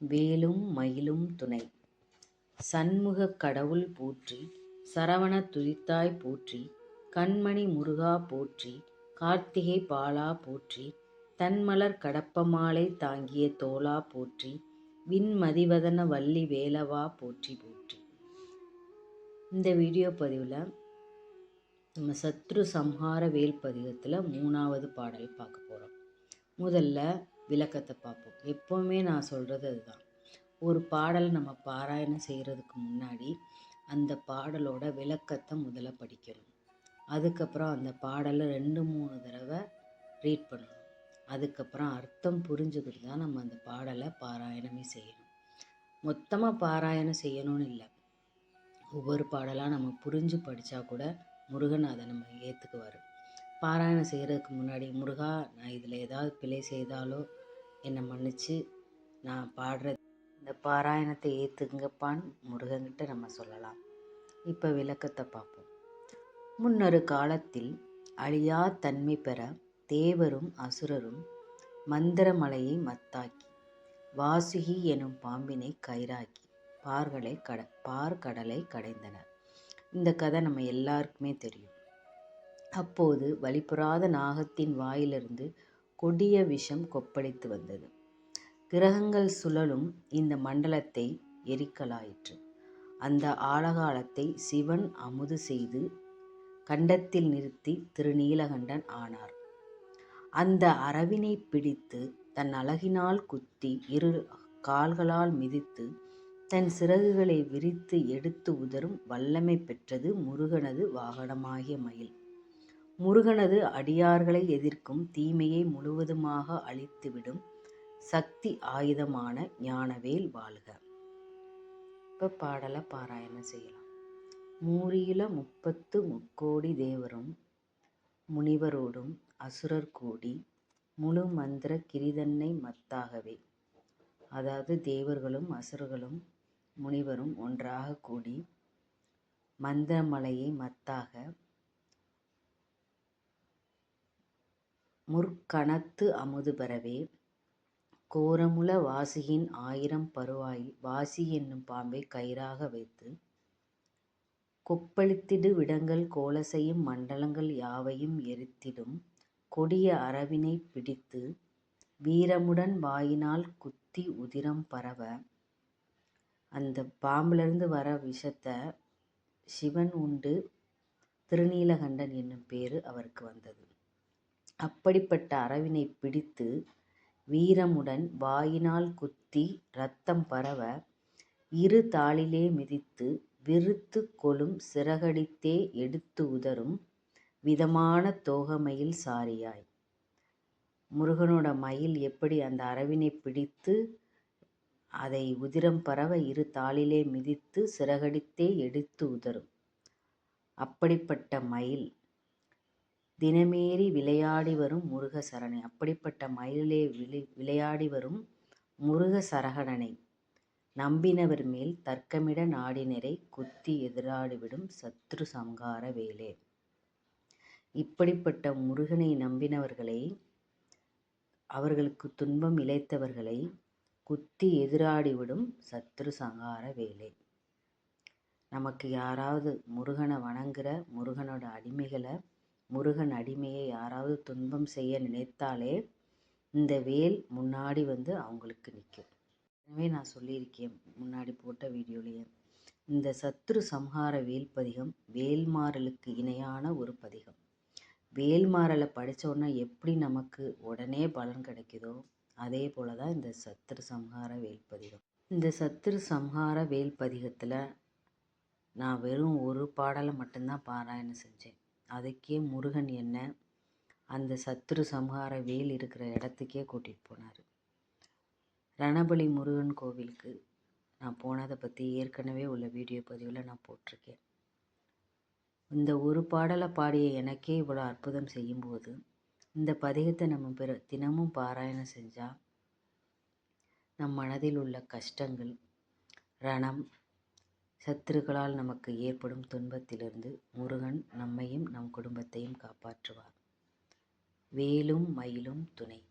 வேலும் மயிலும் துணை. சண்முகக் கடவுள் போற்றி சரவண துதித்தாய் போற்றி கண்மணி முருகா போற்றி கார்த்திகை பாலா போற்றி தன்மலர் கடப்பமாலை தாங்கிய தோளா போற்றி விண்மதிவதன வள்ளி வேலவா போற்றி போற்றி. இந்த வீடியோ பதிவில் நம்ம சத்ரு சம்ஹார வேல் பதிகத்தில் மூணாவது பாடல் பார்க்க போகிறோம் முதல்ல விளக்கத்தை பார்ப்போம். எப்போவுமே நான் சொல்கிறது அதுதான். ஒரு பாடல் நம்ம பாராயணம் செய்கிறதுக்கு முன்னாடி அந்த பாடலோட விளக்கத்தை முதல்ல படிக்கணும். அதுக்கப்புறம் அந்த பாடலை ரெண்டு மூணு தடவை ரீட் பண்ணணும். அதுக்கப்புறம் அர்த்தம் புரிஞ்சுக்கிட்டு தான் நம்ம அந்த பாடலை பாராயணமே செய்யணும். மொத்தமாக பாராயணம் செய்யணும்னு இல்லை. ஒவ்வொரு பாடலாக நம்ம புரிஞ்சு படித்தா கூட முருகன் அதை நம்ம ஏற்றுக்குவார் பாராயணம் செய்கிறதுக்கு முன்னாடி முருகா நான் இதில் ஏதாவது பிழை செய்தாலோ என்னை மன்னித்து நான் பாடுற இந்த பாராயணத்தை ஏற்றுங்கப்பான்னு முருகன்கிட்ட நம்ம சொல்லலாம். இப்போ விளக்கத்தை பார்ப்போம். முன்னொரு காலத்தில் அழியா தன்மை பெற தேவரும் அசுரரும் மந்திரமலையை மத்தாக்கி வாசுகி எனும் பாம்பினை கயிறாக்கி பார்களை கட பார்க்கடலை கடைந்தனர் இந்த கதை நம்ம எல்லாருக்குமே தெரியும். அப்போது வழிபுறாத நாகத்தின் வாயிலிருந்து கொடிய விஷம் கொப்பளித்து வந்தது. கிரகங்கள் சுழலும் இந்த மண்டலத்தை எரிக்கலாயிற்று. அந்த ஆழகாலத்தை சிவன் அமுது செய்து கண்டத்தில் நிறுத்தி திருநீலகண்டன் ஆனார். அந்த அரவினை பிடித்து தன் அழகினால் குத்தி இரு கால்களால் மிதித்து தன் சிறகுகளை விரித்து எடுத்து உதரும் வல்லமை பெற்றது முருகனது வாகனமாகிய மயில். முருகனது அடியார்களை எதிர்க்கும் தீமையை முழுவதுமாக அழித்துவிடும் சக்தி ஆயுதமான ஞானவேல் வாழ்க. இப்போ பாடலை பாராயணம் செய்யலாம். மூரியில முப்பத்து முக்கோடி தேவரும் முனிவரோடும் அசுரர் கூடி முழு மந்திர கிரிதன்னை மத்தாகவே. அதாவது தேவர்களும் அசுரர்களும் முனிவரும் ஒன்றாக கூடி மந்திரமலையை மத்தாக முற்கணத்து அமுது பெறவே கோரமுல வாசியின் ஆயிரம் பருவாயில் வாசி என்னும் பாம்பை கயிறாக வைத்து. கொப்பளித்திடு விடங்கள் கோலசையும் மண்டலங்கள் யாவையும் எரித்திடும். கொடிய அரவினை பிடித்து வீரமுடன் வாயினால் குத்தி உதிரம் பரவ. அந்த பாம்புலேருந்து வர விஷத்த சிவன் உண்டு திருநீலகண்டன் என்னும் பேர் அவருக்கு வந்தது. அப்படிப்பட்ட அரவினை பிடித்து வீரமுடன் வாயினால் குத்தி இரத்தம் பரவ இரு தாளிலே மிதித்து விருத்து கொலும் சிறகடித்தே எடுத்து உதரும் விதமான தோகமையில் சாரியாய். முருகனோட மயில் எப்படி அந்த அரவினை பிடித்து அதை உதிரம் பரவ இரு தாளிலே மிதித்து சிறகடித்தே எடுத்து உதரும் அப்படிப்பட்ட மயில் தினமேறி விளையாடி வரும் முருக சரணை அப்படிப்பட்ட மயிலே விளை விளையாடி வரும் முருக சரகணனை நம்பினவர் மேல் தர்க்கமிட நாடினரை குத்தி எதிராடிவிடும் சத்ரு சங்கார வேலே. இப்படிப்பட்ட முருகனை நம்பினவர்களை அவர்களுக்கு துன்பம் இழைத்தவர்களை குத்தி எதிராடிவிடும் சத்ரு சங்கார வேலை. நமக்கு யாராவது முருகனை வணங்குற முருகனோட அடிமைகளை முருகன் அடிமையை யாராவது துன்பம் செய்ய நினைத்தாலே இந்த வேல் முன்னாடி வந்து அவங்களுக்கு நிற்கும். எனவே நான் சொல்லியிருக்கேன் முன்னாடி போட்ட வீடியோலேயே. இந்த சத்ரு சம்ஹார வேல் பதிகம் வேல்மாறலுக்கு இணையான ஒரு பதிகம். வேல்மாறலை படித்தோன்னா எப்படி நமக்கு உடனே பலன் கிடைக்குதோ அதே போல் தான் இந்த சத்ரு சம்ஹார வேல்பதிகம் இந்த சத்ரு சம்ஹார வேல்பதிகத்தில் நான் வெறும் ஒரு பாடலை மட்டும்தான் பாராயணம் செஞ்சேன். அதுக்கே முருகன் என்ன? அந்த சத்துரு சம்ஹார வேல் இருக்கிற இடத்துக்கே கூட்டிகிட்டு போனார். ரணபலி முருகன் கோவிலுக்கு நான் போனதை பற்றி ஏற்கனவே உள்ள வீடியோ பதிவில் நான் போட்டிருக்கேன். இந்த ஒரு பாடலை பாடிய எனக்கே இவ்வளோ அற்புதம் செய்யும்போது இந்த பதிகத்தை நம்ம பிற தினமும் பாராயணம் செஞ்சால் நம் மனதில் உள்ள கஷ்டங்கள் ரணம் சத்துருக்களால் நமக்கு ஏற்படும் துன்பத்திலிருந்து முருகன் நம்மையும் நம் குடும்பத்தையும் காப்பாற்றுவார். வேலும் மயிலும் துணை.